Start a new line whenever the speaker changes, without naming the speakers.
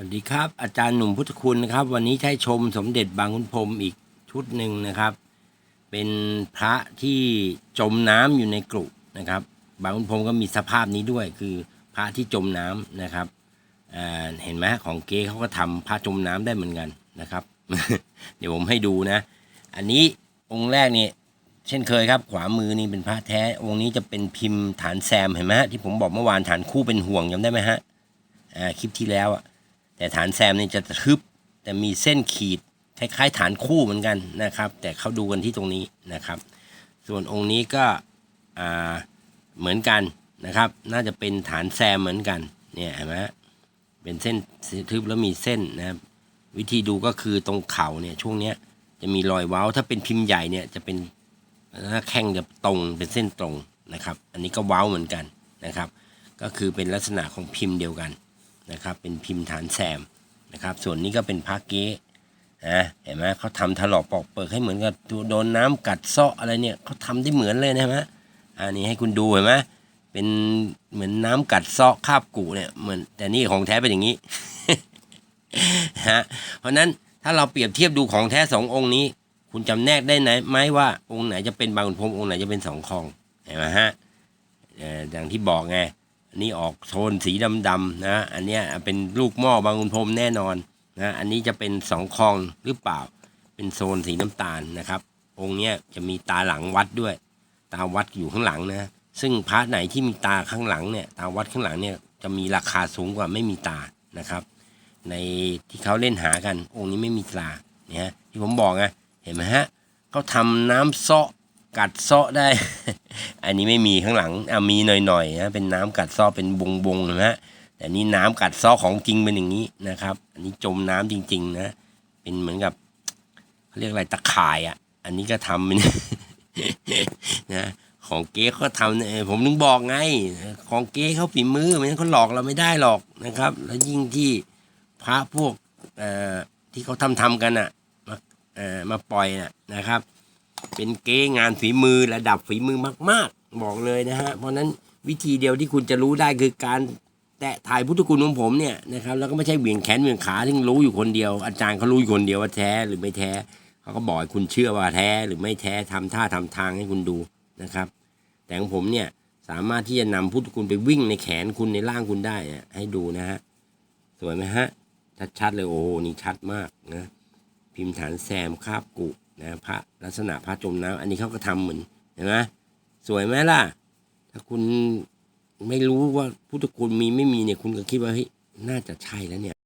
วัสดีครับ อาจารย์หนุ่มพุทธคุณนะครับ วันนี้ใช้ชมสมเด็จบางขุนพรมอีกชุดหนึ่งนะครับ เป็นพระที่จมน้ำอยู่ในกรุนะครับ บางขุนพรมก็มีสภาพนี้ด้วย คือพระที่จมน้ำนะครับเห็นไหมของเก๊เขาก็ทำพระจมน้ำได้เหมือนกันนะครับ เดี๋ยวผมให้ดูนะ อันนี้องค์แรกนี่เช่นเคยครับ ขวามือนี่เป็นพระแท้องค์นี้จะเป็นพิมพ์ฐานแซมเห็นไหมฮะที่ผมบอกเมื่อวานฐานคู่เป็นห่วงจำได้ไหมฮะคลิปที่แล้วอะ แต่ฐานแซมนี่จะทึบ แต่มีเส้นขีดคล้ายๆฐานคู่เหมือนกันนะครับ แต่เขาดูกันที่ตรงนี้นะครับ ส่วนองค์นี้ก็เหมือนกันนะครับ น่าจะเป็นฐานแซมเหมือนกันเนี่ยเห็นไหมเป็นเส้นทึบแล้วมีเส้นนะครับวิธีดูก็คือตรงเข่าเนี่ยช่วงเนี้ยจะมีรอยเว้าถ้าเป็นพิมพ์ใหญ่เนี่ยจะเป็นหน้าแข้งจะตรงเป็นเส้นตรงนะครับ อันนี้ก็เว้าเหมือนกันนะครับ ก็คือเป็นลักษณะของพิมพ์เดียวกัน นะครับ เป็นพิมพ์ฐานแซมนะครับ ส่วนนี้ก็เป็นพระเก๊นะเห็นไหมเขาทำถลอกปอกเปิกให้เหมือนกับโดนน้ำกัดเซาะอะไรเนี่ยเขาทำได้เหมือนเลยนะฮะอันนี้ให้คุณดูเห็นไหมเป็นเหมือนน้ำกัดเซาะคาบกูเนี่ยเหมือนแต่นี่ของแท้เป็นอย่างนี้ฮะเพราะนั้นถ้าเราเปรียบเทียบดูของแท้สององค์นี้ คุณจำแนกได้ไหนไหมว่าองค์ไหนจะเป็นบางขุนพรมองค์ไหนจะเป็นสองคองเห็นไหมฮะอย่างที่บอกไง นนี้ออกโทนสีดำๆนะ อันเนี้ยเป็นลูกหม้อบางุนพรมแน่นอนนะ อันนี้จะเป็นสองคองหรือเปล่า เป็นโซนสีน้ำตาลนะครับ องค์เนี้ยจะมีตาหลังวัดด้วย ตาวัดอยู่ข้างหลังนะ ซึ่งพระไหนที่มีตาข้างหลังเนี่ย ตาวัดข้างหลังเนี่ยจะมีราคาสูงกว่าไม่มีตานะครับ ในที่เขาเล่นหากัน องค์นี้ไม่มีตาเนี่ยที่ผมบอกไงเห็นไหมฮะเขาทำน้ำเซาะ กัดเซาะได้ อันนี้ไม่มีข้างหลังอะมีหน่อยๆนะเป็นน้ำกัดเซาะเป็นบงบงๆนะฮะแต่นี่น้ำกัดเซาะของจริงเป็นอย่างนี้นะครับ อันนี้จมน้ำจริง ๆ นะ เป็นเหมือนกับเขาเรียกอะไรตะข่ายอะ อันนี้ก็ทำเป็นนะของเก๊เขาทำเนี่ยผมถึงบอกไง ของเก๊เขาฝีมือไม่งั้นเขาหลอกเราไม่ได้หรอกนะครับ แล้วยิ่งที่พระพวกเอ่อที่เขาทำทำๆกันอะมาเอ่อมาปล่อยน่ะนะครับ เป็นเก๊งานฝีมือระดับฝีมือมาก ๆ บอกเลยนะฮะเพราะนั้นวิธีเดียวที่คุณจะรู้ได้คือการแตะถ่ายพุทธคุณของผมเนี่ยนะครับแล้วก็ไม่ใช่เหวี่ยงแขนเหวี่ยงขาที่รู้อยู่คนเดียว อาจารย์เขารู้อยู่คนเดียวว่าแท้หรือไม่แท้เขาก็บอกคุณเชื่อว่าแท้หรือไม่แท้ทำท่าทำทางให้คุณดูนะครับ แต่ของผมเนี่ยสามารถที่จะนำพุทธคุณไปวิ่งในแขนคุณในร่างคุณได้ให้ดูนะฮะสวยไหมฮะชัดๆเลยโอ้โหนี่ชัดมากนะพิมพ์ฐานแซมคาบกุ นะพระลักษณะพระจมน้ำอันนี้เขาก็ทำเหมือนเห็นไหมสวยไหมล่ะ ถ้าคุณไม่รู้ว่าพุทธคุณมีไม่มีเนี่ยคุณก็คิดว่าเฮ้ยน่าจะใช่แล้วเนี่ย